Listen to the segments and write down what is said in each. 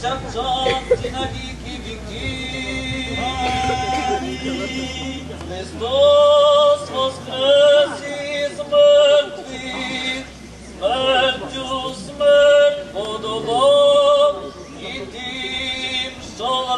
Завжди на віки віків. Христос воскрес із мертвих, смертю смерть подолав, і тим, що в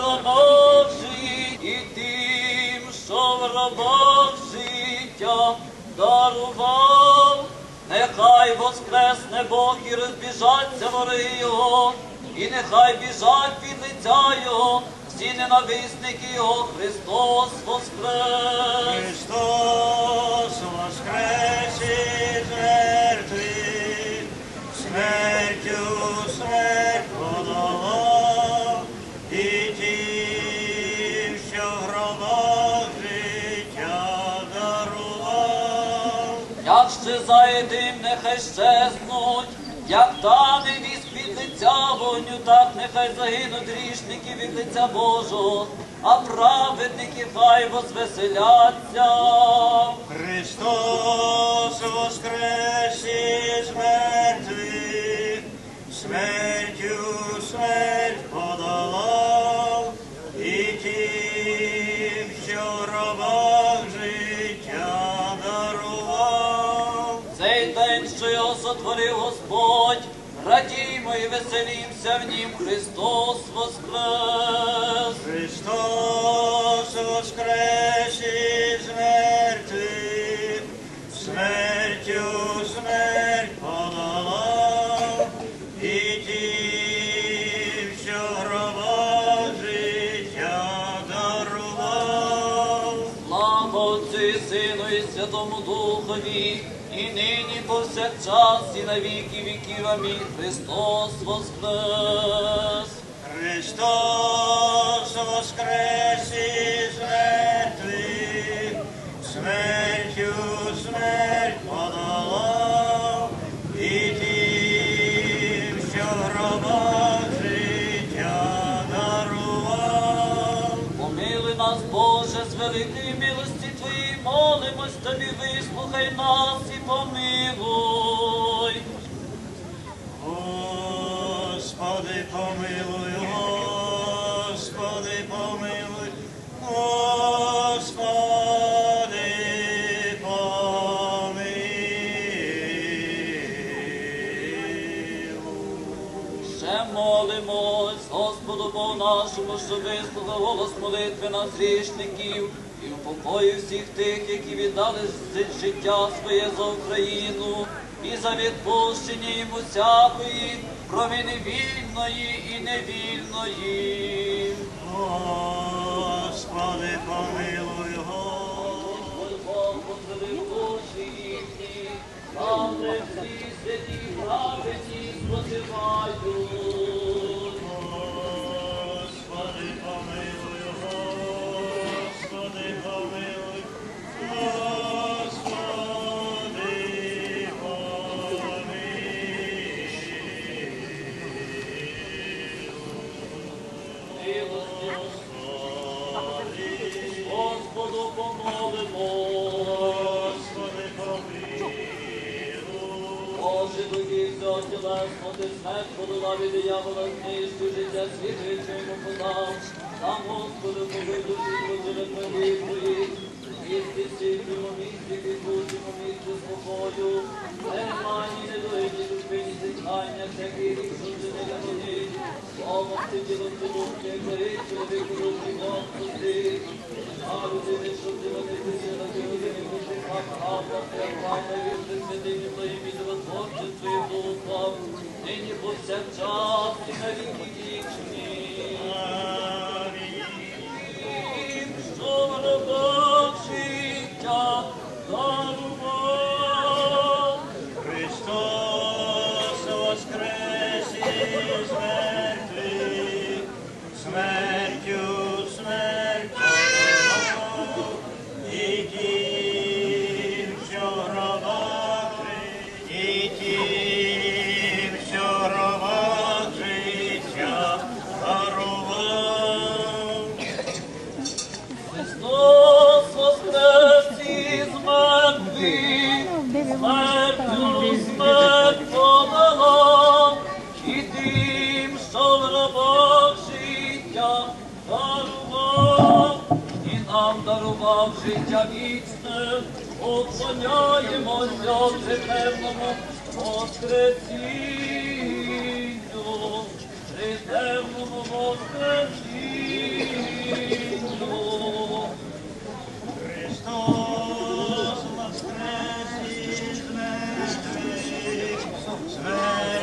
життя дарував. Нехай воскресне Бог і розбіжаться вори його, і нехай біжать від лиця його, всі ненависники його, Христос воскрес. Щезнуть, як тане віск від лиця вогню, так нехай загинуть грішники від лиця Божого, а праведники хай возвеселяться. Христос воскрес із мертвих, смертю смерть його сотворив Господь, радімо і веселімся в нім, Христос воскрес. Христос воскрес і нині повсякчас, і на віки віків. Амінь. Христос воскрес. Христос воскрес із мертвих, смертю смерть подолав, і тим, що в гробах життя дарував. Помили нас, Боже, з великої милості Твоєї, молимось Тобі, вислухай нас і помилуй. Господи, помилуй, Господи, помилуй, Господи, помилуй. Ще молимось, Господу Богу нашому, що вислухав голос молитви нас грішників і всіх тих, які віддали життя своє за Україну, і за відпущення їм усякої провини вільної і невільної. Господи, помилуй, Господи. Господь Бог позволив душі їхні, там, де всі святі праведні спочивають. Господу помолимо. Господи, помилуй. Боже, духи всього тілесно, ти смерть подала і диявола, знищу життя йому подав. Там, Господи, побив що Боже, твої твої. Христос воскрес із смертю смерть подолав, і тим, що в дарував, і нам дарував життя вічне, Отклоняємося в житевному воскресінню, житевному воскресінню. Христос воскрес із мертвих, смертю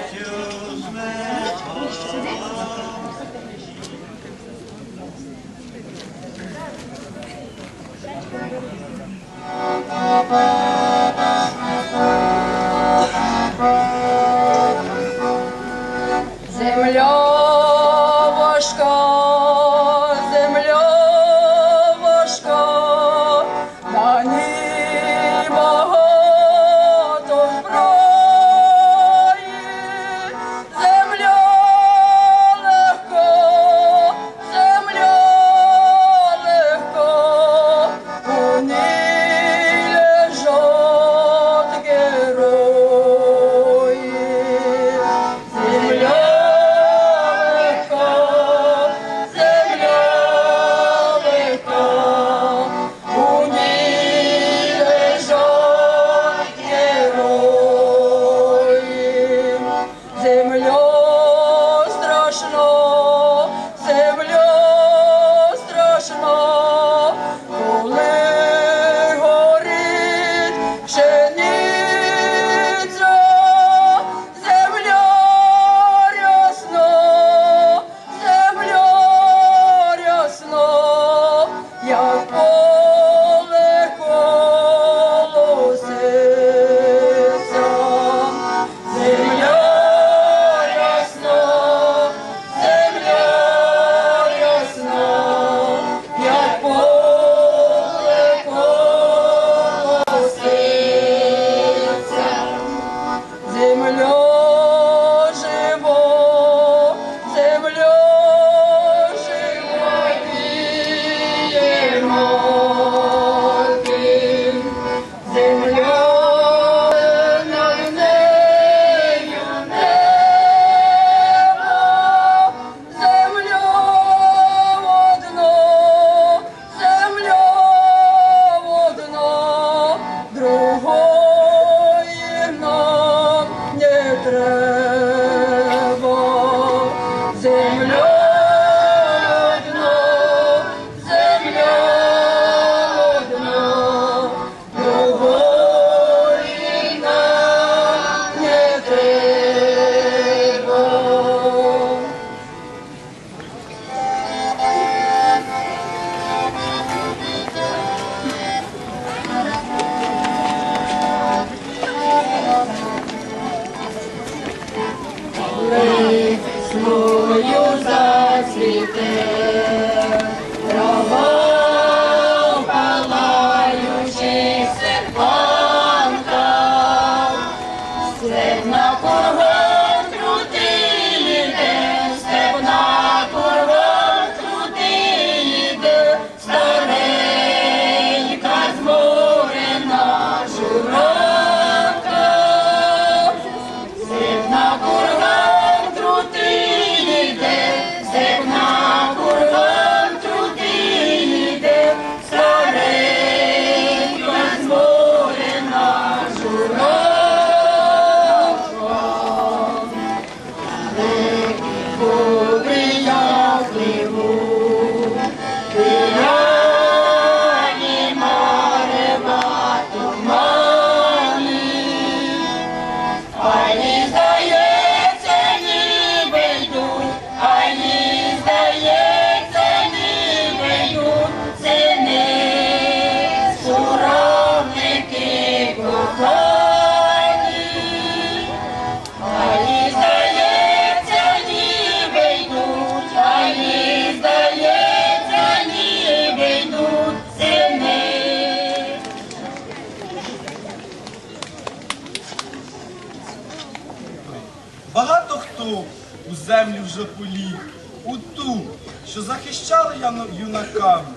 Багато хто у землю вже поліг, у ту, що захищали юнаками,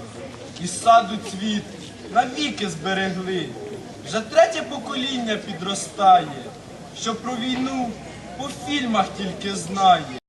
і саду цвіт навіки зберегли. Вже третє покоління підростає, що про війну по фільмах тільки знає.